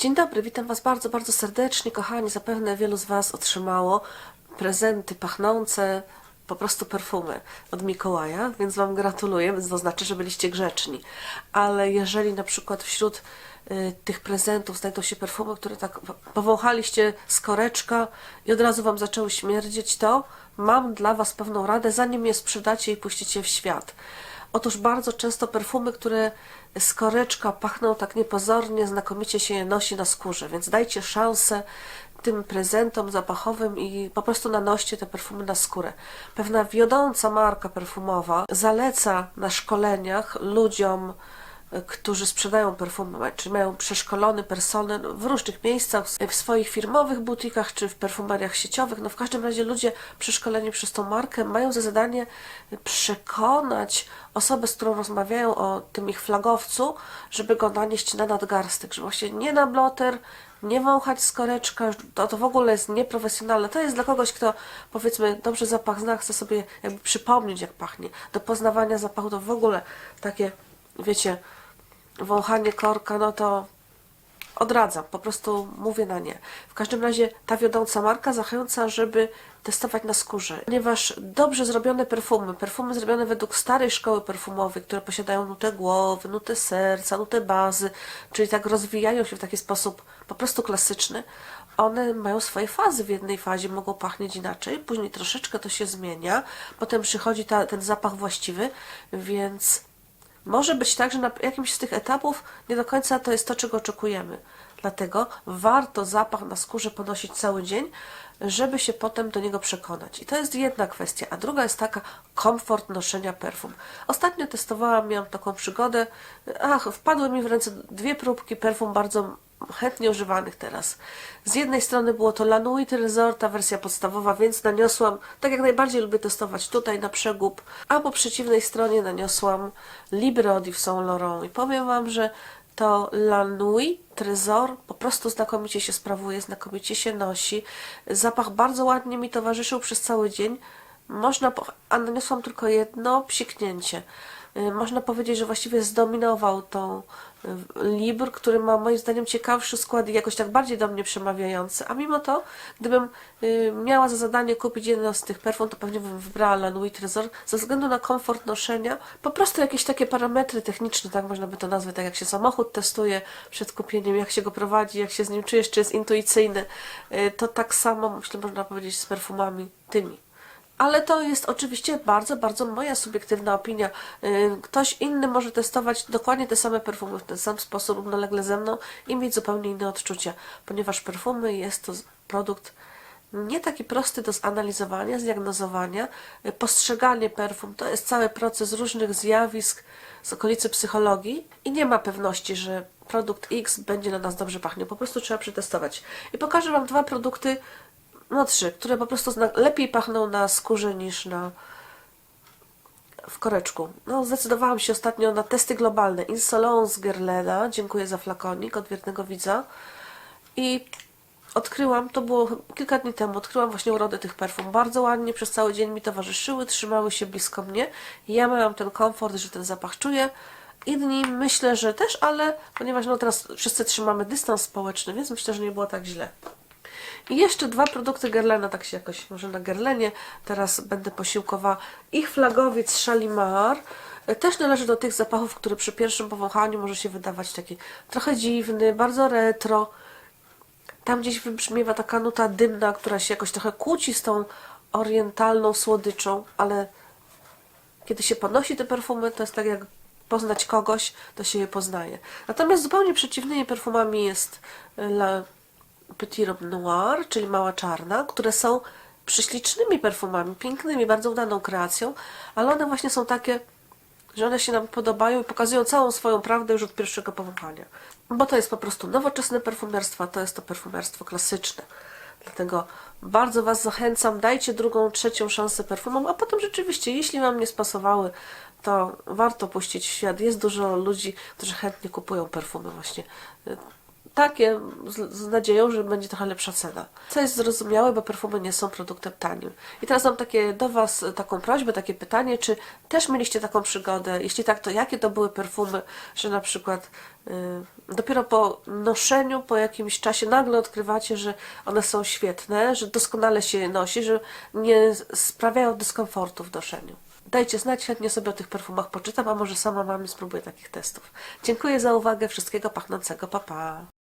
Dzień dobry, witam Was bardzo, bardzo serdecznie, kochani. Zapewne wielu z Was otrzymało prezenty pachnące, po prostu perfumy od Mikołaja, więc Wam gratuluję, więc to znaczy, że byliście grzeczni. Ale jeżeli na przykład wśród y, tych prezentów znajdą się perfumy, które tak powąchaliście z koreczka i od razu Wam zaczęły śmierdzieć, to mam dla Was pewną radę, zanim je sprzedacie i puścicie w świat. Otóż bardzo często perfumy, które z koreczka pachną tak niepozornie, znakomicie się je nosi na skórze, więc dajcie szansę tym prezentom zapachowym i po prostu nanoście te perfumy na skórę. Pewna wiodąca marka perfumowa zaleca na szkoleniach ludziom, którzy sprzedają perfumy, czyli mają przeszkolony personel w różnych miejscach, w swoich firmowych butikach czy w perfumeriach sieciowych. No w każdym razie ludzie przeszkoleni przez tą markę mają za zadanie przekonać osobę, z którą rozmawiają o tym ich flagowcu, żeby go nanieść na nadgarstek, że właśnie nie na bloter, nie wąchać z koreczka, to, to w ogóle jest nieprofesjonalne. To jest dla kogoś, kto powiedzmy dobrze zapach zna, chce sobie jakby przypomnieć jak pachnie. Do poznawania zapachu to w ogóle takie, wiecie, wąchanie korka, no to odradzam, po prostu mówię na nie. W każdym razie ta wiodąca marka zachęca, żeby testować na skórze, ponieważ dobrze zrobione perfumy, perfumy zrobione według starej szkoły perfumowej, które posiadają nutę głowy, nutę serca, nutę bazy, czyli tak rozwijają się w taki sposób po prostu klasyczny, one mają swoje fazy. W jednej fazie mogą pachnieć inaczej, później troszeczkę to się zmienia, potem przychodzi ta, ten zapach właściwy, więc może być tak, że na jakimś z tych etapów nie do końca to jest to, czego oczekujemy. Dlatego warto zapach na skórze ponosić cały dzień, żeby się potem do niego przekonać. I to jest jedna kwestia. A druga jest taka komfort noszenia perfum. Ostatnio testowałam, miałam taką przygodę. Ach, wpadły mi w ręce dwie próbki perfum bardzo chętnie używanych teraz. Z jednej strony było to Lanuit Resort, ta wersja podstawowa, więc naniosłam, tak jak najbardziej lubię testować tutaj na przegub, a po przeciwnej stronie naniosłam Libre Eau de Saint Laurent i powiem Wam, że to Lanui Trezor po prostu znakomicie się sprawuje, znakomicie się nosi. Zapach bardzo ładnie mi towarzyszył przez cały dzień. Można, po- a naniosłam tylko jedno psiknięcie. Y, Można powiedzieć, że właściwie zdominował tą y, Libr, który ma moim zdaniem ciekawszy skład i jakoś tak bardziej do mnie przemawiający. A mimo to, gdybym y, miała za zadanie kupić jedno z tych perfum, to pewnie bym wybrała La Nuit Trésor ze względu na komfort noszenia. Po prostu jakieś takie parametry techniczne, tak można by to nazwać, tak jak się samochód testuje przed kupieniem, jak się go prowadzi, jak się z nim czujesz, czy jest intuicyjny. To tak samo, myślę, można powiedzieć z perfumami tymi. Ale to jest oczywiście bardzo, bardzo moja subiektywna opinia. Yy, Ktoś inny może testować dokładnie te same perfumy w ten sam sposób równolegle ze mną i mieć zupełnie inne odczucia, ponieważ perfumy jest to produkt nie taki prosty do zanalizowania, zdiagnozowania. Yy, Postrzeganie perfum to jest cały proces różnych zjawisk z okolicy psychologii i nie ma pewności, że produkt X będzie na nas dobrze pachniał. Po prostu trzeba przetestować. I pokażę Wam dwa produkty, no trzy, które po prostu lepiej pachną na skórze niż na w koreczku. No, zdecydowałam się ostatnio na testy globalne. Insolon z Guerlaina, dziękuję za flakonik od wiernego widza. I odkryłam, to było kilka dni temu, odkryłam właśnie urodę tych perfum. Bardzo ładnie przez cały dzień mi towarzyszyły, trzymały się blisko mnie. Ja miałam ten komfort, że ten zapach czuję. Inni myślę, że też, ale ponieważ no teraz wszyscy trzymamy dystans społeczny, więc myślę, że nie było tak źle. I jeszcze dwa produkty Guerlaina, tak się jakoś, może na Guerlainie teraz będę posiłkowała. Ich flagowiec Shalimar e, też należy do tych zapachów, które przy pierwszym powąchaniu może się wydawać taki trochę dziwny, bardzo retro. Tam gdzieś wybrzmiewa taka nuta dymna, która się jakoś trochę kłóci z tą orientalną słodyczą, ale kiedy się ponosi te perfumy, to jest tak jak poznać kogoś, to się je poznaje. Natomiast zupełnie przeciwnymi perfumami jest y, La Petit Robe Noir, czyli Mała Czarna, które są prześlicznymi perfumami, pięknymi, bardzo udaną kreacją, ale one właśnie są takie, że one się nam podobają i pokazują całą swoją prawdę już od pierwszego powąchania. Bo to jest po prostu nowoczesne perfumerstwo, a to jest to perfumerstwo klasyczne. Dlatego bardzo Was zachęcam, dajcie drugą, trzecią szansę perfumom, a potem rzeczywiście, jeśli Wam nie spasowały, to warto puścić w świat. Jest dużo ludzi, którzy chętnie kupują perfumy właśnie y, takie z, z nadzieją, że będzie trochę lepsza cena. Co jest zrozumiałe, bo perfumy nie są produktem tanim. I teraz mam takie do Was taką prośbę, takie pytanie, czy też mieliście taką przygodę? Jeśli tak, to jakie to były perfumy, że na przykład y, dopiero po noszeniu, po jakimś czasie nagle odkrywacie, że one są świetne, że doskonale się je nosi, że nie sprawiają dyskomfortu w noszeniu. Dajcie znać, chętnie sobie o tych perfumach poczytam, a może sama Wam spróbuję takich testów. Dziękuję za uwagę, wszystkiego pachnącego, pa pa!